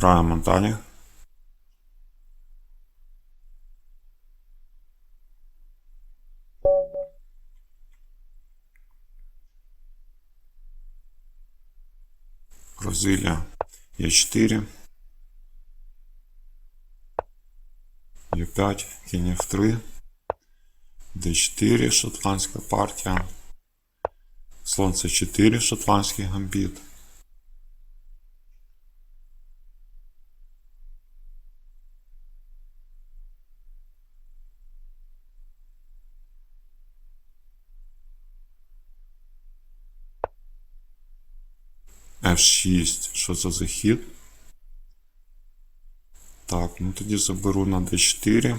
Граємо далі. Бразилія Е4. Е5, кінь F3. Д4, шотландська партія. Слон С4, шотландський гамбіт. F6. Що це за хід? Так, ну тоді заберу на D4.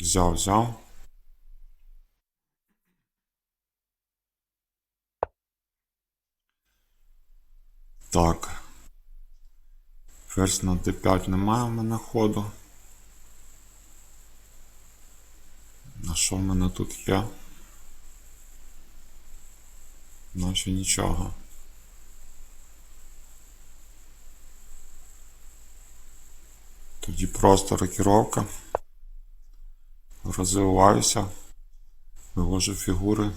Взяв, взяв. Так. Ферзь на D5 немає в мене ходу. На що в мене тут є? Наче нічого. Тоді просто рокіровка. Розвиваюся. Вивожу фігури.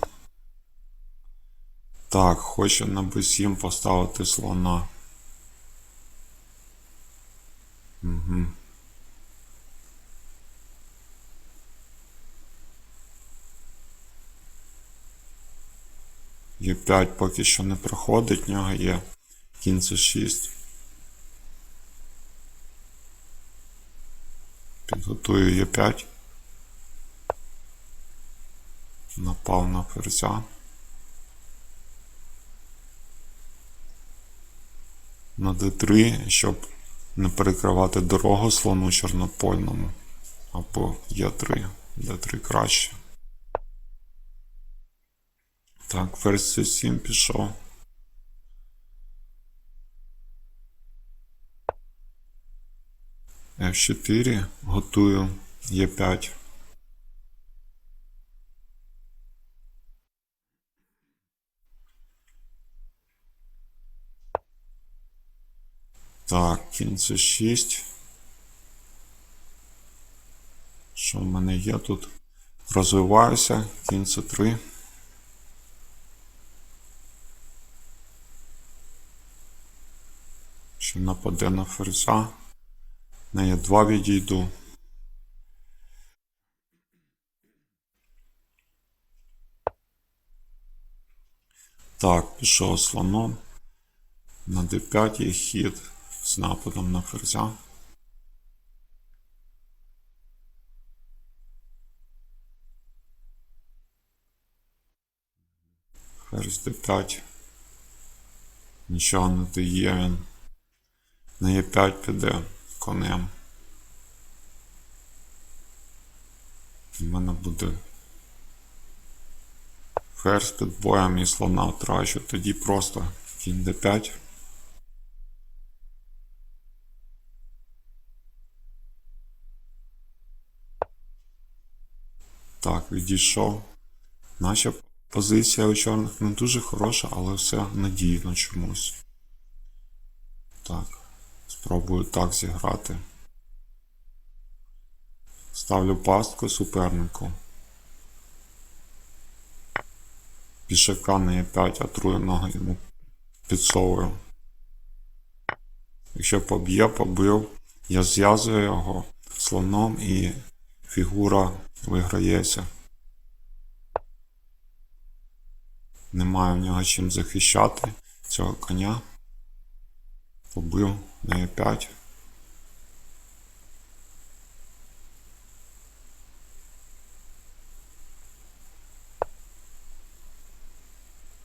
Так, хочу на B7 поставити слона. Угу. Е5 поки що не проходить, в нього є кінь С6. Підготую Е5. Напав на ферзя. На d3, щоб не перекривати дорогу слону чорнопольному. Або Е3. d3 краще. Так, ферзь c7 пішов. F4 готую Е5. Так, кінь це 6. Що в мене є тут? Розвиваюся, кінь це 3. Ще нападе на ферзя. На є 2 відійду. Так, пішов слоном. На d5 є хід з нападом на ферзя. Ферзь d5. Нічого не дає він. На Е5 піде конем. У мене буде ферзь під боєм і слона втрачу. Тоді просто кінь d5. Так, відійшов. Наша позиція у чорних не дуже хороша, але все надійно чомусь. Так, спробую так зіграти. Ставлю пастку супернику. Пішака на Е5, атрую ноги йому підсовую. Якщо поб'є, побив, я зв'язую його слоном і фігура виграється. Немає в нього чим захищати цього коня. Побив на Е5.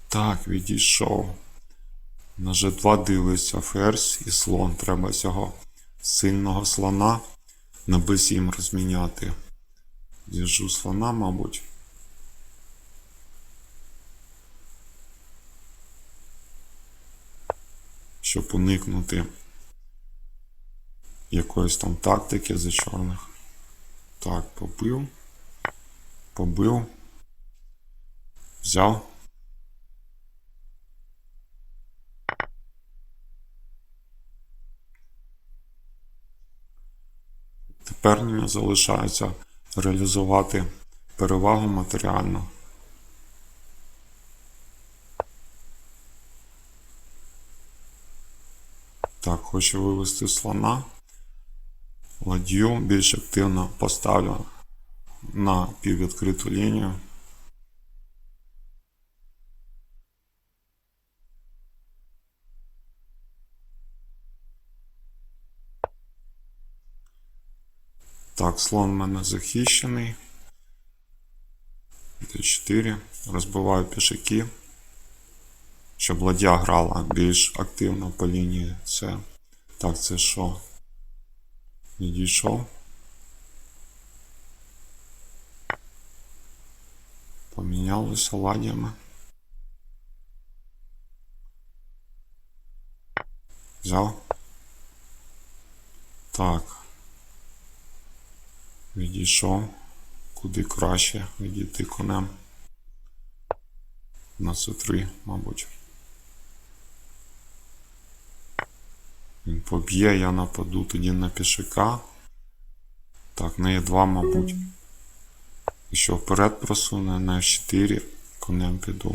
Так, відійшов. На G2 дивиться ферзь і слон. Треба цього сильного слона на B7 розміняти. Держу слона, мабуть. Щоб уникнути якоїсь там тактики за чорних. Так, побив. Побив. Взяв. Тепер мені залишається реалізувати перевагу матеріально. Так, хочу вивести слона. Ладью більш активно поставлю на піввідкриту лінію. Так, слон в мене захищений. Д4. Розбиваю пішаки. Щоб ладья грала більш активно по лінії С. Так, це що? Відійшов. Помінялися ладями. Взяв. Так. Відійшов. Куди краще відійти конем. На С3, мабуть. Він поб'є, я нападу тоді на пішака. Так, на Е2, мабуть. Якщо вперед просуне на F4, конем піду.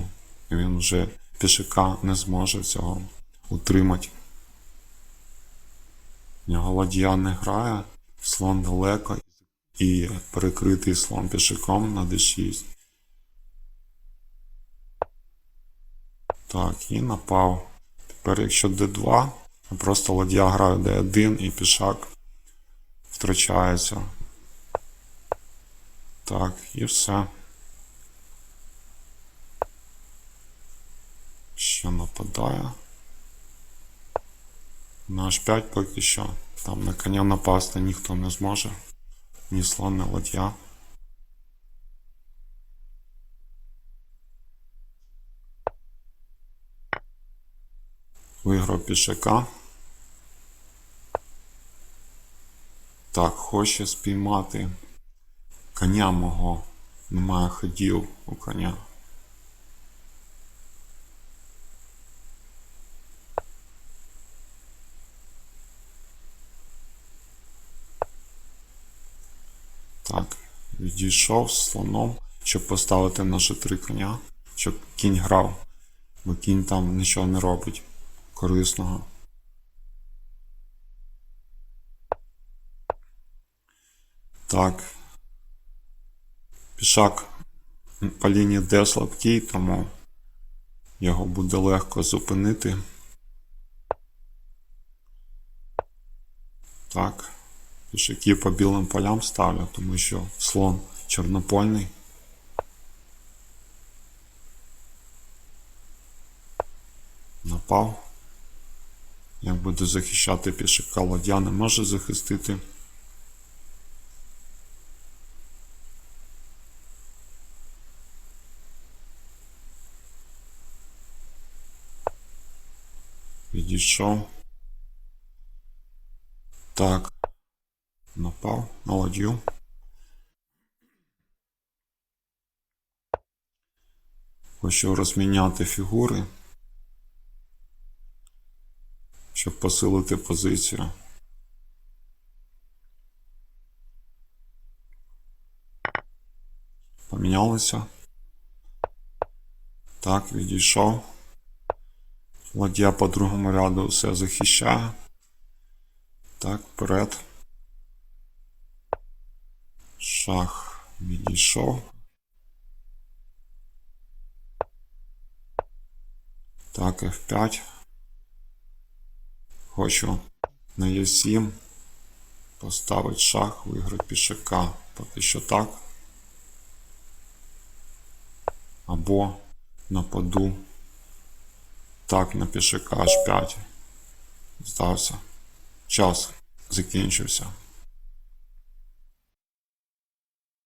І він вже пішака не зможе цього утримати. В нього ладья не грає, слон далеко і перекритий слон пішаком на d6. Так, і напав. Тепер, якщо d2, просто ладья грає d1 і пішак втрачається. Так, і все. Ще нападає. На H5 поки що. Там на коня напасти ніхто не зможе. Ні слон, ні ладья. Виграв пішака. Так, хоче спіймати коня мого. Немає ходів у коня. Так, відійшов з слоном, щоб поставити на G3 коня, щоб кінь грав, бо кінь там нічого не робить корисного. Так. Пішак по лінії Д слабкий, тому його буде легко зупинити. Так. Пішаки по білим полям ставлю, тому що слон чорнопольний. Напав. Як буде захищати пішака, ладья не може захистити. Відійшов. Так. Напав на ладью. Хочу розміняти фігури, щоб посилити позицію. Помінялися. Так, відійшов. Ладья по другому ряду все захищає. Так, вперед. Шах відійшов. Так, F5. Хочу на Е7 поставити шах, виграти пішака. Поки що так. Або нападу так на пішака H5. Здався. Час закінчився.